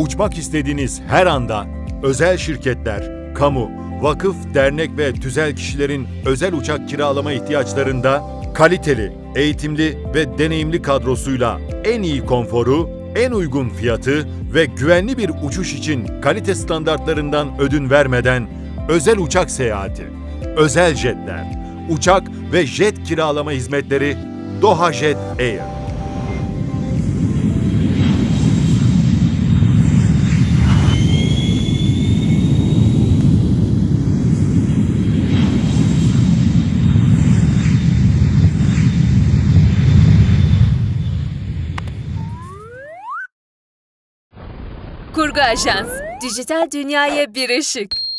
Uçmak istediğiniz her anda özel şirketler, kamu, vakıf, dernek ve tüzel kişilerin özel uçak kiralama ihtiyaçlarında kaliteli, eğitimli ve deneyimli kadrosuyla en iyi konforu, en uygun fiyatı ve güvenli bir uçuş için kalite standartlarından ödün vermeden özel uçak seyahati, özel jetler, uçak ve jet kiralama hizmetleri Doha Jet Air. Kurgu Ajans, dijital dünyaya bir ışık.